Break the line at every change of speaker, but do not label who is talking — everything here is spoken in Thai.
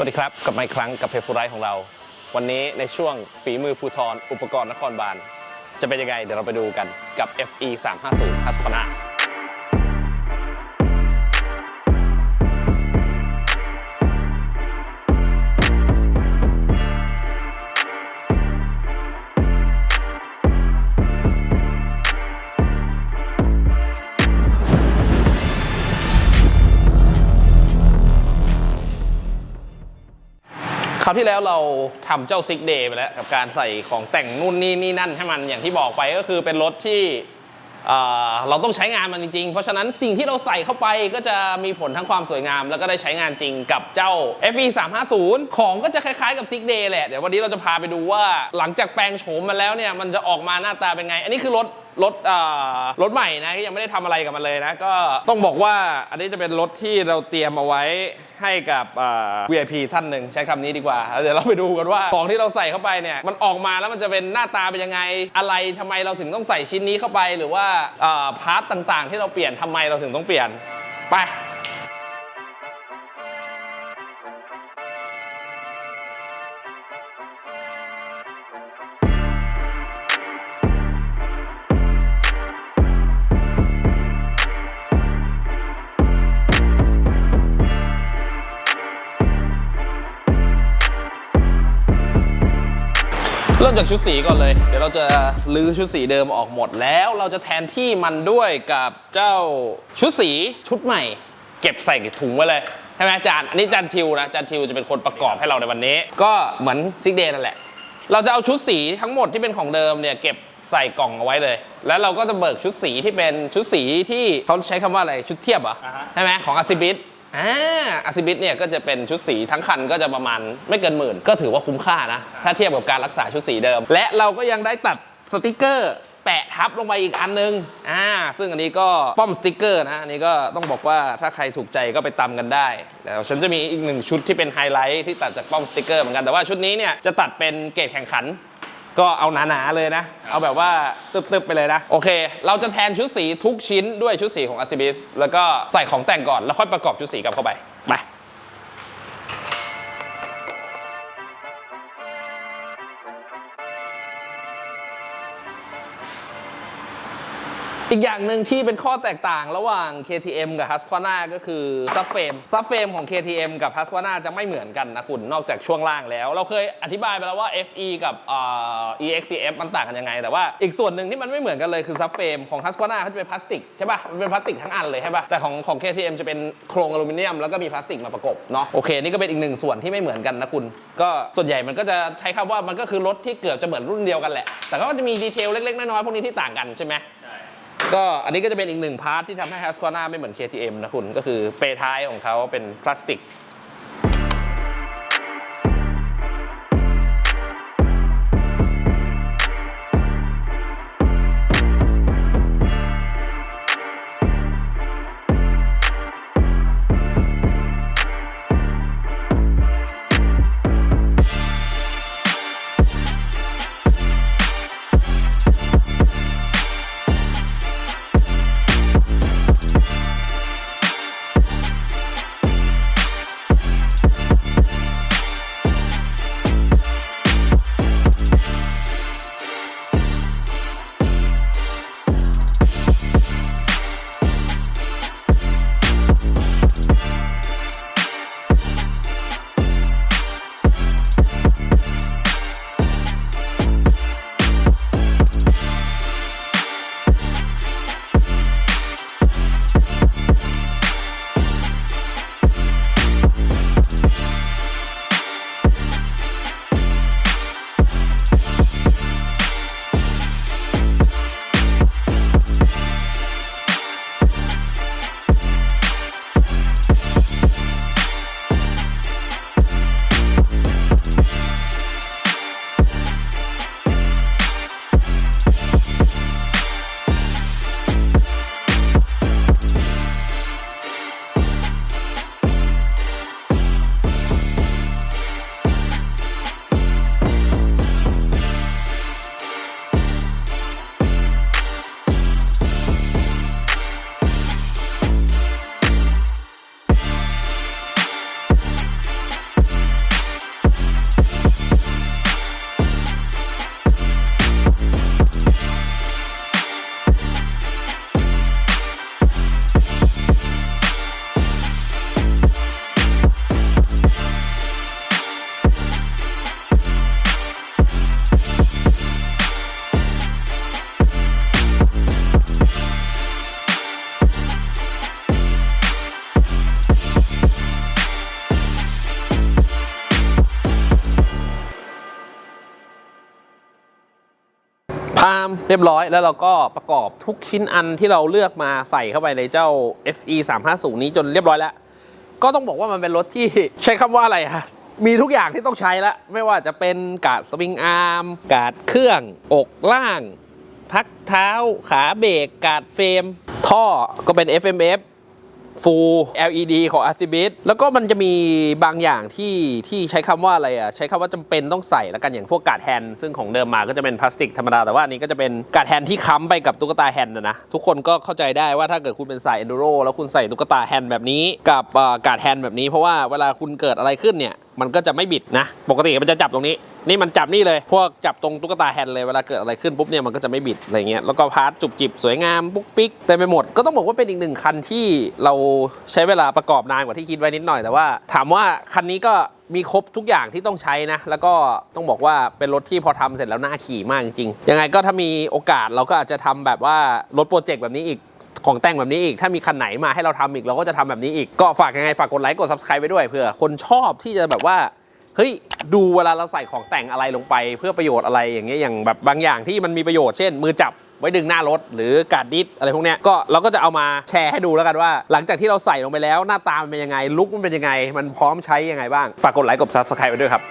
สวัสดีครับ กลับมาอีกครั้งกับเพฟูไรของเรา วันนี้ในช่วงฝีมือภูทรอุปกรณ์นครบาล จะเป็นยังไง เดี๋ยวเราไปดูกันกับ FE 350 Husqvarna ราวที่แล้วเราทำเจ้าซิกเดย์ไปแล้ว กับการใส่ของแต่งนู่นนี่นี่นั่นให้มันอย่างที่บอกไปก็คือเป็นรถที่เเราต้องใช้งานมันจริงๆ เพราะฉะนั้นสิ่งที่เราใส่เข้าไปก็จะมีผลทั้งความสวยงาม แล้วก็ได้ใช้งานจริงกับเจ้า FE 350ของก็จะคล้ายๆกับซิกเดย์แหละ เดี๋ยววันนี้เราจะพาไปดูว่าหลังจากแปลงโฉมมาแล้วเนี่ย มันจะออกมาหน้าตาเป็นไง อันนี้คือรถ รถเอ่อรถใหม่นะยังไม่ได้ทำอะไรกับมันเลยนะ ก็ต้องบอกว่าอันนี้จะเป็นรถที่เราเตรียมเอาไว้ให้กับเอ่อ VIP ท่านหนึ่งใช้คำนี้ดีกว่าแล้วเดี๋ยวเราไปดูกันว่าของที่เราใส่เข้าไปเนี่ยมันออกมาแล้วมันจะเป็นหน้าตาเป็นยังไงอะไรทำไมเราถึงต้องใส่ชิ้นนี้เข้าไปหรือว่าเอ่อพาร์ทต่างๆ ที่เราเปลี่ยนทำไมเราถึงต้องเปลี่ยนไป เริ่มจากชุดสีก่อนเลย เดี๋ยวเราจะลื้อชุดสีเดิมออกหมดแล้วเราจะแทนที่มันด้วยกับเจ้าชุดสีชุดใหม่ เก็บใส่ถุงไว้เลยใช่ไหมอาจารย์อันนี้อาจารย์ทิวนะอาจารย์ทิวจะเป็นคนประกอบให้เราในวันนี้ ก็เหมือนซิกเดย์นั่นแหละ เราจะเอาชุดสีทั้งหมดที่เป็นของเดิมเนี่ยเก็บใส่กล่องเอาไว้เลย แล้วเราก็จะเบิกชุดสีที่เป็นชุดสีที่เขาใช้คำว่าอะไรชุดเทียบเหรอ
อ่าฮะ
ใช่ไหมของอาซิบิส อ่าอาซิบิสเนี่ยก็จะเป็นชุดสีทั้งคันก็จะประมาณไม่เกินหมื่น ก็ถือว่าคุ้มค่านะ ถ้าเทียบกับการรักษาชุดสีเดิม และเราก็ยังได้ตัดสติกเกอร์แปะทับลงไปอีกอันนึง อ่า ซึ่งอันนี้ก็ป้อมสติกเกอร์นะ อันนี้ก็ต้องบอกว่าถ้าใครถูกใจก็ไปตำกันได้ แล้วฉันจะมีอีกหนึ่งชุดที่เป็นไฮไลท์ที่ตัดจากป้อมสติกเกอร์เหมือนกัน แต่ว่าชุดนี้เนี่ยจะตัดเป็นเกรดแข่งขัน ก็เอาหนาๆเลยนะ เอาแบบว่าตึบๆไปเลยนะ โอเค เราจะแทนชุดสีทุกชิ้นด้วยชุดสีของ a าซิบิสแล้วก็ใส่ของแต่งก่อนแล้วค่อยประกอบชุดสีกลับเข้าไป อีกอย่างหนึ่งที่เป็นข้อแตกต่างระหว่าง KTM กับ Husqvarna ก็คือซับเฟรมซับเฟรมของ KTM กับ Husqvarna จะไม่เหมือนกันนะคุณนอกจากช่วงล่างแล้ว เราเคยอธิบายไปแล้วว่า FE กับ EXCF มันต่างกันยังไง แต่ว่าอีกส่วนหนึ่งที่มันไม่เหมือนกันเลยคือซับเฟรมของ Husqvarna เขาจะเป็นพลาสติกใช่ป่ะมันเป็นพลาสติกทั้งอันเลยใช่ป่ะแต่ของของ KTM จะเป็นโครงอลูมิเนียมแล้วก็มีพลาสติกมาประกบเนาะโอเคนี่ก็เป็นอีกหนึ่งส่วนที่ไม่เหมือนกันนะคุณ ก็ส่วนใหญ่มันก็จะใช้คำว่ามันก็คือรถที่เกือบจะเหมือนรุ่นเดียวกันแหละแต่ก็จะมีดีเทลเล็กๆน้อยๆพวกนี้ที่ต่างกันใช่ไหม ก็อันนี้ก็จะเป็นอีกหนึ่งพาร์ทที่ทำให้ Husqvarna ไม่เหมือน KTM นะคุณ ก็คือเปท้ายของเขาเป็นพลาสติกามเรียบร้อย แล้วเราก็ประกอบทุกชิ้นอันที่เราเลือกมาใส่เข้าไปในเจ้า FE 350นี้จนเรียบร้อยแล้ว ก็ต้องบอกว่ามันเป็นรถที่ใช้คำว่าอะไรฮะมีทุกอย่างที่ต้องใช้แล้ว ไม่ว่าจะเป็นกาดสวิงอาร์มกาดเครื่อง อกล่าง พักเท้า ขาเบรกกาดเฟรม ท่อก็เป็น FMF ฟู l LED ของ a r c b i t แล้วก็มันจะมีบางอย่างที่ที่ใช้คำว่าอะไรอะ ใช้คำว่าจำเป็นต้องใส่แล้วกันอย่างพวกกาดแฮนซึ่งของเดิมมาก็จะเป็นพลาสติกธรรมดา แต่ว่าอันนี้ก็จะเป็นกาดแฮนที่ค้ำไปกับตุ๊กตาแฮนนะนะ ทุกคนก็เข้าใจได้ว่าถ้าเกิดคุณเป็นสาย enduro แล้วคุณใส่ตุ๊กตาแฮนแบบนี้ กับอ่อกาดแฮนแบบนี้เพราะว่าเวลาคุณเกิดอะไรขึ้นเนี่ย มันก็จะไม่บิดนะ ปกติมันจะจับตรงนี้ นี่มันจับนี่เลย พวกจับตรงตุ๊กตาแฮนด์เลย เวลาเกิดอะไรขึ้นปุ๊บเนี่ยมันก็จะไม่บิดอะไรเงี้ย แล้วก็พาร์ทจุบจิบสวยงามปุ๊กปิ๊กเต็มไปหมด ก็ต้องบอกว่าเป็นอีกหนึ่งคันที่เราใช้เวลาประกอบนานกว่าที่คิดไว้นิดหน่อย แต่ว่า ถามว่าคันนี้ก็มีครบทุกอย่างที่ต้องใช้นะ แล้วก็ต้องบอกว่าเป็นรถที่พอทำเสร็จแล้วน่าขี่มากจริงๆ ยังไงก็ถ้ามีโอกาสเราก็อาจจะทำแบบว่ารถโปรเจกต์แบบนี้อีกของแต่งแบบนี้อีก ถ้ามีคันไหนมาให้เราทำอีกเราก็จะทำแบบนี้อีก ก็ฝากยังไงฝากกดไลค์กด subscribe ไว้ด้วยเผื่อคนชอบที่จะแบบว่าเฮ้ยดูเวลาเราใส่ของแต่งอะไรลงไป เพื่อประโยชน์อะไรอย่างเงี้ยอย่างแบบบางอย่างที่มันมีประโยชน์เช่น มือจับไว้ดึงหน้ารถ หรือการดิสอะไรพวกเนี้ยก็เราก็จะเอามาแชร์ให้ดูแล้วกันว่า หลังจากที่เราใส่ลงไปแล้วหน้าตามันเป็นยังไงลุคมันเป็นยังไง มันพร้อมใช้ยังไงบ้างฝากกดไลค์กด subscribe ไว้ด้วยครับ